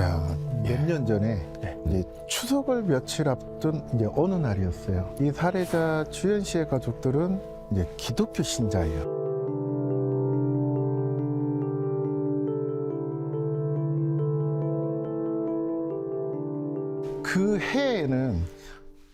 자, 몇 년 전에 네. 이제 추석을 며칠 앞둔 이제 어느 날이었어요. 이 살해자 주현 씨의 가족들은 이제 기독교 신자예요. 그 해에는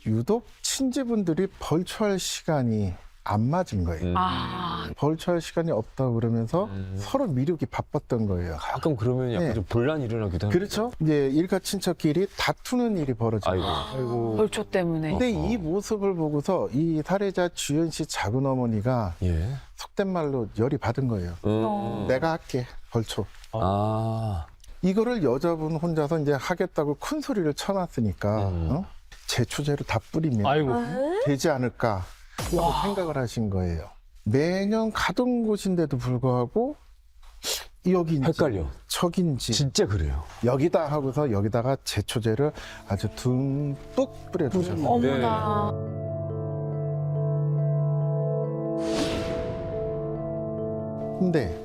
유독 친지분들이 벌초할 시간이 안 맞은 거예요. 아, 벌초할 시간이 없다고 그러면서 음. 서로 미루기 바빴던 거예요. 가끔 그러면 약간 네. 좀 분란이 일어나기도 하고. 그렇죠. 이제 일가 친척끼리 다투는 일이 벌어져요. 아이고. 아이고. 벌초 때문에. 근데 이 모습을 보고서 이 살해자 주연 씨 작은 어머니가 예. 속된 말로 열이 받은 거예요. 음. 어. 내가 할게 벌초. 아. 이거를 여자분 혼자서 이제 하겠다고 큰 소리를 쳐놨으니까 음. 어? 제초제를 다 뿌리면 아이고. 되지 않을까 생각을 하신 거예요. 매년 가던 곳인데도 불구하고 여기인지 헷갈려. 저긴지 진짜 그래요. 여기다 하고서 여기다가 제초제를 아주 듬뿍 뿌려주셨어요. 어머나. 근데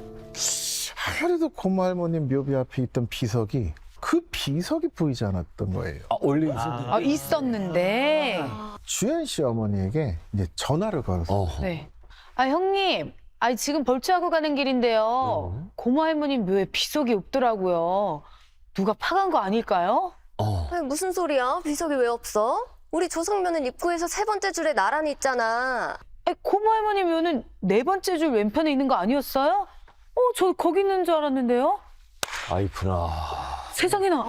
하루도 고모 할머님 묘비 앞에 있던 비석이 그 비석이 보이지 않았던 거예요. 아, 원래 있었는데. 아, 있었는데. 주현 씨 어머니에게 이제 전화를 걸었어요. 어. 네. 아, 형님. 아, 지금 벌초하고 가는 길인데요. 음. 고모 할머님 묘에 비석이 없더라고요. 누가 파간 거 아닐까요? 어. 아니, 무슨 소리야? 비석이 왜 없어? 우리 조상묘는 입구에서 세 번째 줄에 나란히 있잖아. 아니, 고모 할머님 묘는 네 번째 줄 왼편에 있는 거 아니었어요? 어, 저 거기 있는 줄 알았는데요. 아이구나. 세상에나.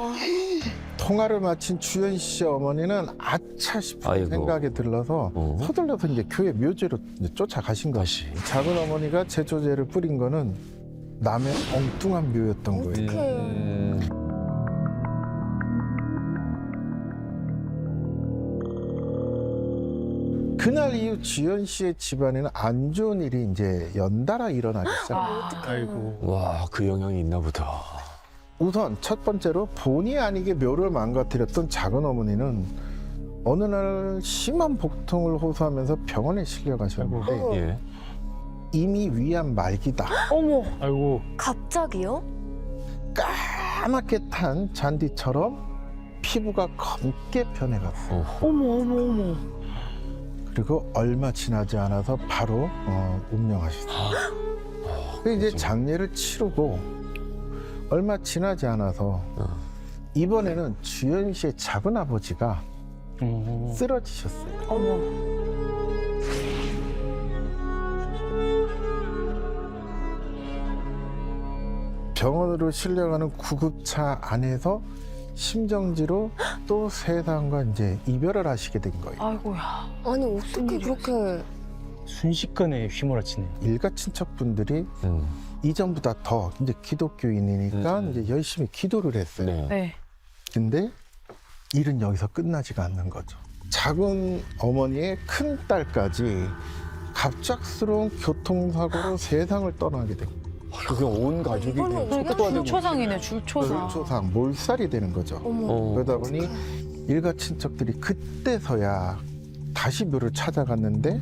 통화를 마친 주현 씨 어머니는 아차 싶은 아이고. 생각이 들러서 어. 서둘러서 이제 교회 묘지로 이제 쫓아가신 것이. 작은 어머니가 제초제를 뿌린 거는 남의 엉뚱한 묘였던 거예요. 어떡해. 음. 그날 이후 주현 씨의 집안에는 안 좋은 일이 이제 연달아 일어나기 시작합니다. 아, 아이고. 와, 그 영향이 있나 보다. 우선 첫 번째로 본의 아니게 묘를 망가뜨렸던 작은 어머니는 어느 날 심한 복통을 호소하면서 병원에 실려가셨는데 아이고. 예. 이미 위암 말기다. 어머. 아이고. 갑자기요? 까맣게 탄 잔디처럼 피부가 검게 변해갔어. 어. 어머, 어머, 어머. 그리고 얼마 지나지 않아서 바로 어, 운명하셨어요. 그 이제 장례를 치르고 얼마 지나지 않아서 어. 이번에는 주현 씨의 작은 아버지가 어. 쓰러지셨어요. 어머. 병원으로 실려가는 구급차 안에서 심정지로 또 세상과 이제 이별을 하시게 된 거예요. 아이고야. 아니, 어떻게 그렇게. 순식간에 휘몰아치네. 일가 친척분들이 음. 이전보다 더 이제 기독교인이니까 음. 이제 열심히 기도를 했어요. 네. 네. 근데 일은 여기서 끝나지가 않는 거죠. 작은 어머니의 큰 딸까지 갑작스러운 교통사고로 세상을 떠나게 된 거예요. 그게 온 가족이 그냥 그러니까 또 하는 줄초상이네, 줄초상. 불초상 몰살이 되는 거죠. 어머. 어. 그러다 보니 일가 친척들이 그때서야 다시 묘를 찾아갔는데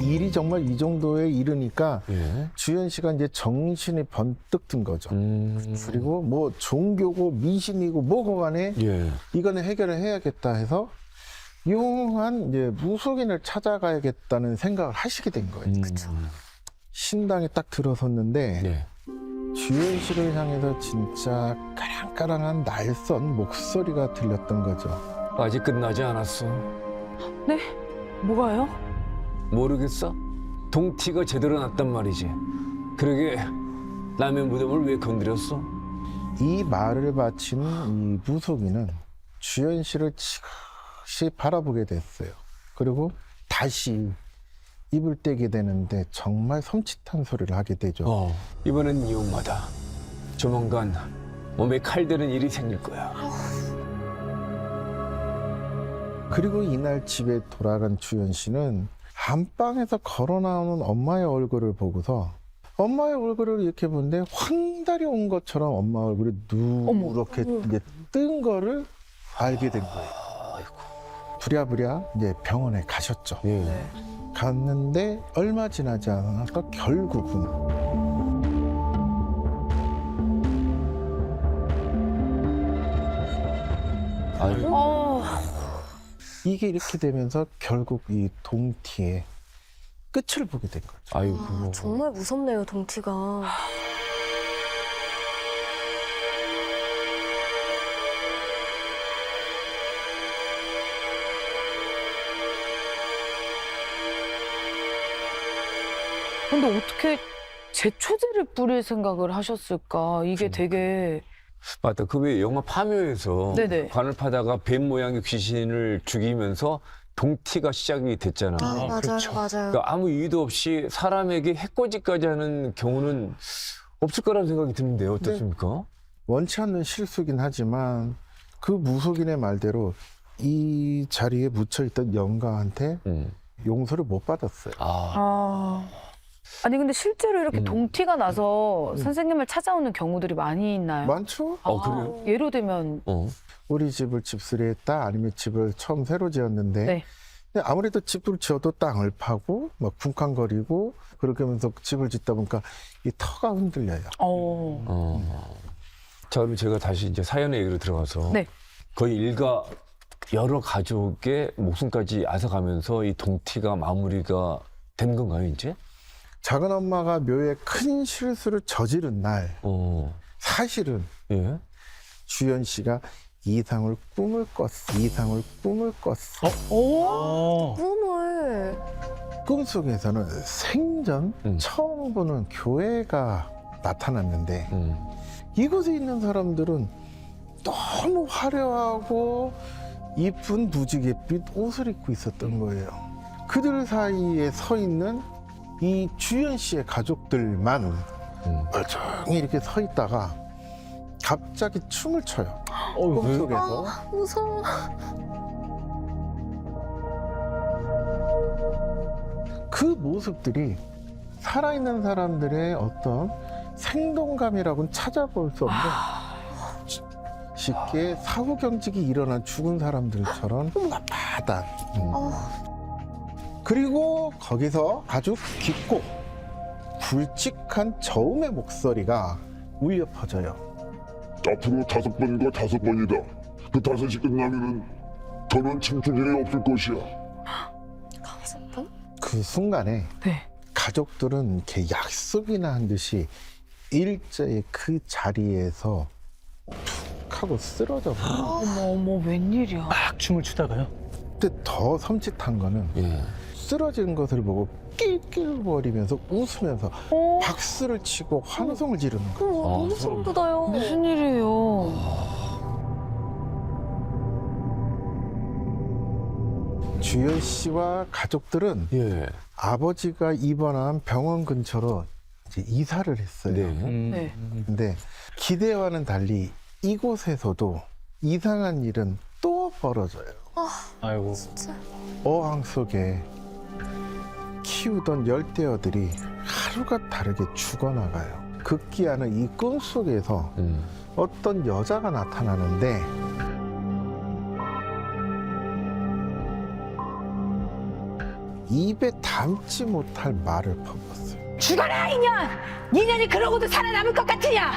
일이 정말 이 정도에 이르니까 예. 주현 씨가 이제 정신이 번뜩 든 거죠. 음. 그리고 뭐 종교고 미신이고 뭐고 간에 예. 이거는 해결을 해야겠다 해서 유용한 이제 무속인을 찾아가야겠다는 생각을 하시게 된 거예요. 음. 신당에 딱 들어섰는데 네. 주현 씨를 향해서 진짜 까랑까랑한 날선 목소리가 들렸던 거죠. 아직 끝나지 않았어. 네? 뭐가요? 모르겠어? 동티가 제대로 났단 말이지. 그러게 남의 무덤을 왜 건드렸어? 이 말을 바치는 이 무속인은 주현 씨를 지 그시 바라보게 됐어요. 그리고 다시 입을 떼게 되는데 정말 섬찟한 소리를 하게 되죠. 어, 이번엔 이용마다 조만간 몸에 칼대는 일이 생길 거야. 그리고 이날 집에 돌아간 주현 씨는 안방에서 걸어 나오는 엄마의 얼굴을 보고서 엄마의 얼굴을 이렇게 보는데 황달이 온 것처럼 엄마 얼굴이 누렇게 뜬 거를 알게 된 거예요. 부랴부랴 이제 병원에 가셨죠. 예. 갔는데 얼마 지나지 않아서 결국은 아유, 어, 이게 이렇게 되면서 결국 이 동티의 끝을 보게 된 거죠. 아유, 아, 그거. 정말 무섭네요, 동티가. 근데 어떻게 제초제를 뿌릴 생각을 하셨을까? 이게 되게 맞다. 그 왜 영화 파묘에서 네네. 관을 파다가 뱀 모양의 귀신을 죽이면서 동티가 시작이 됐잖아. 아, 요 맞아요, 그렇죠. 맞아요. 그러니까 아무 이유도 없이 사람에게 해코지까지 하는 경우는 없을 거라는 생각이 드는데요. 어떻습니까? 원치 않는 실수긴 하지만 그 무속인의 말대로 이 자리에 묻혀 있던 영가한테 음. 용서를 못 받았어요. 아, 아. 아니 근데 실제로 이렇게 음. 동티가 나서 음. 선생님을 찾아오는 경우들이 많이 있나요? 많죠? 어, 그래요? 예로 들면 어. 우리 집을 집수리 했다 아니면 집을 처음 새로 지었는데 네. 근데 아무래도 집을 지어도 땅을 파고 막 쿵쾅거리고 그렇게 하면서 집을 짓다 보니까 이 터가 흔들려요. 어. 어. 자, 그럼 제가 다시 이제 사연의 얘기로 들어가서 네. 거의 일가 여러 가족의 목숨까지 앗아가면서 이 동티가 마무리가 된 건가요, 이제? 작은 엄마가 묘에 큰 실수를 저지른 날 어. 사실은 예. 주연 씨가 이상을 꿈을 꿨어. 이상을 꿈을 꿨어. 오. 어. 꿈을. 꿈속에서는 생전 음. 처음 보는 교회가 나타났는데 음. 이곳에 있는 사람들은 너무 화려하고 이쁜 무지갯빛 옷을 입고 있었던 거예요. 그들 사이에 서 있는 이 주연 씨의 가족들만 음. 멀쩡히 이렇게 서 있다가 갑자기 춤을 춰요. 어, 왜? 꿈속에서. 무서워. 그 모습들이 살아있는 사람들의 어떤 생동감이라고는 찾아볼 수 없는 쉽게 사후 경직이 일어난 죽은 사람들처럼 빳빳한 음. 어, 그리고 거기서 아주 깊고 굵직한 저음의 목소리가 울려 퍼져요. 앞으로 다섯 번과 다섯 번이다. 그 다섯이 끝나면은 더는 청춘 일이 없을 것이야. 다섯 번? 그 순간에 네. 가족들은 이렇게 약속이나 한 듯이 일제히 그 자리에서 툭 하고 쓰러져 버려요. 어머 어머 웬일이야? 막 춤을 추다가요. 근데 더 섬찟한 거는 예. 쓰러진 것을 보고 낄낄거리면서 웃으면서 어? 박수를 치고 환성을 지르는 거예요. 아, 너무 소름 돋아요. 무슨 일이에요? 주연 씨와 가족들은 예. 아버지가 입원한 병원 근처로 이제 이사를 했어요. 네. 음. 네. 근데 기대와는 달리 이곳에서도 이상한 일은 또 벌어져요. 아이고. 진짜. 어항 속에 키우던 열대어들이 하루가 다르게 죽어나가요. 극기하는 이 꿈 속에서 음. 어떤 여자가 나타나는데 입에 담지 못할 말을 퍼붓어요. 죽어라 인연! 인연이 그러고도 살아남을 것 같으냐?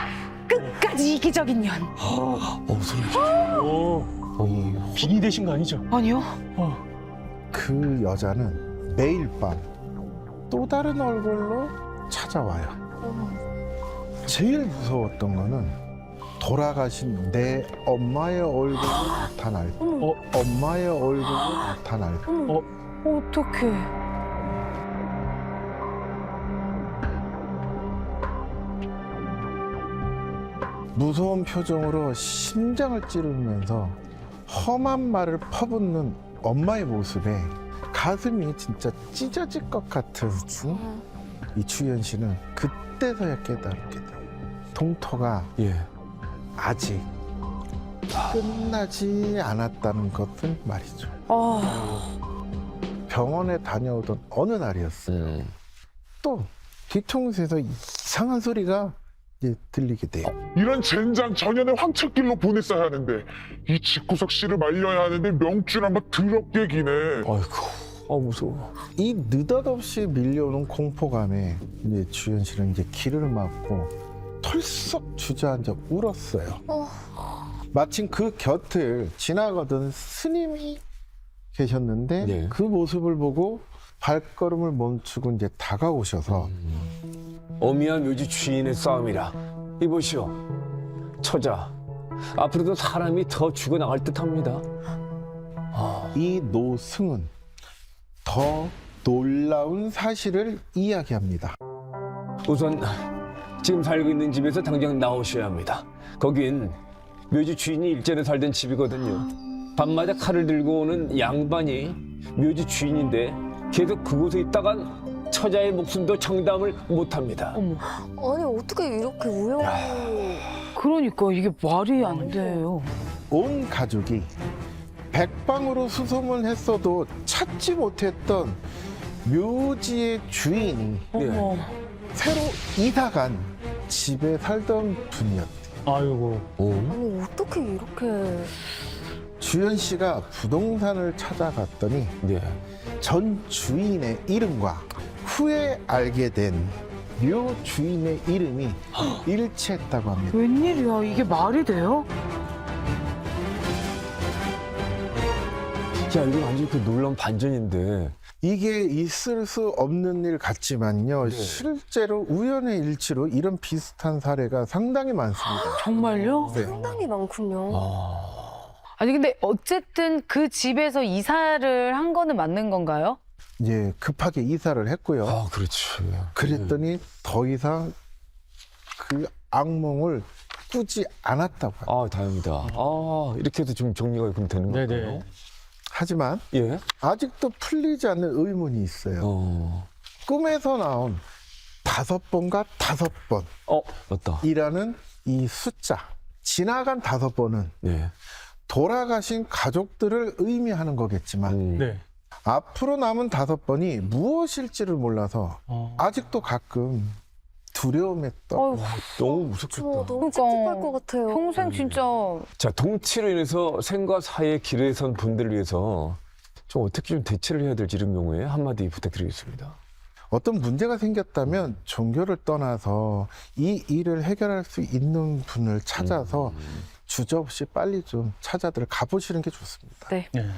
끝까지 이기적인 년. 어. 오. 이 빙이 되신 거 아니죠? 아니요. 어. 그 여자는 매일 밤 또 다른 얼굴로 찾아와요. 제일 무서웠던 거는 돌아가신 내 엄마의 얼굴로 나타날 때. 어. 엄마의 얼굴로 나타날 때. 어. 어떡해. 무서운 표정으로 심장을 찌르면서 험한 말을 퍼붓는 엄마의 모습에 가슴이 진짜 찢어질 것 같은 응? 이 주연 씨는 그때서야 깨달게 돼요. 동토가 예. 아직 끝나지 않았다는 것은 말이죠. 아, 병원에 다녀오던 어느 날이었어요. 음. 또 뒤통수에서 이상한 소리가 이제 들리게 돼요. 이런 젠장 전연의 황철길로 보냈어야 하는데 이 집구석 씨를 말려야 하는데 명줄 한번 더럽게 기네. 아이고. 어 무서워. 이 느닷없이 밀려오는 공포감에 이제 주현 씨는 이제 귀를 막고 털썩 주저앉아 울었어요. 어. 마침 그 곁을 지나가던 스님이 계셨는데 네. 그 모습을 보고 발걸음을 멈추고 이제 다가오셔서 어미와 묘지 주인의 싸움이라. 이보시오. 처자. 앞으로도 사람이 더 죽어나갈 듯합니다. 이 노승은 더 놀라운 사실을 이야기합니다. 우선 지금 살고 있는 집에서 당장 나오셔야 합니다. 거긴 묘지 주인이 일전에 살던 집이거든요. 밤마다 칼을 들고 오는 양반이 묘지 주인인데 계속 그곳에 있다간 처자의 목숨도 청담을 못합니다. 어머. 아니 어떻게 이렇게 우연히 그러니까 이게 말이 안 돼요. 온 가족이 백방으로 수소문 했어도 찾지 못했던 묘지의 주인이 어머. 새로 이사간 집에 살던 분이었대요. 아이고. 오? 아니 어떻게 이렇게 주현 씨가 부동산을 찾아갔더니 네. 전 주인의 이름과 후에 알게 된 묘 주인의 이름이 일치했다고 합니다. 웬일이야? 이게 말이 돼요? 야, 이거 완전 그 놀라운 반전인데. 이게 있을 수 없는 일 같지만요. 네. 실제로 우연의 일치로 이런 비슷한 사례가 상당히 많습니다. 정말요? 네. 상당히 많군요. 아. 아니 근데 어쨌든 그 집에서 이사를 한 거는 맞는 건가요? 이제 급하게 이사를 했고요. 아, 그렇지. 그랬더니 더 이상 그 악몽을 꾸지 않았다고 합니다. 아, 다행이다. 아, 이렇게 해도 좀 정리가 그럼 되는. 건가요? 하지만 예? 아직도 풀리지 않는 의문이 있어요. 어. 꿈에서 나온 다섯 번과 다섯 어, 맞다. 번이라는 이 숫자. 지나간 다섯 번은 네. 돌아가신 가족들을 의미하는 거겠지만 음. 네. 앞으로 남은 다섯 번이 무엇일지를 몰라서 어. 아직도 가끔 두려움에 떠. 어휴, 너무 저 무섭겠다. 너무 그러니까. 찝찝할 것 같아요. 평생 진짜 자, 동치로 인해서 생과 사의 길에 선 분들을 위해서 좀 어떻게 좀 대처를 해야 될지 이런 경우에 한마디 부탁드리겠습니다. 어떤 문제가 생겼다면 종교를 떠나서 이 일을 해결할 수 있는 분을 찾아서 주저없이 빨리 좀 찾아들 가보시는 게 좋습니다. 네. 네.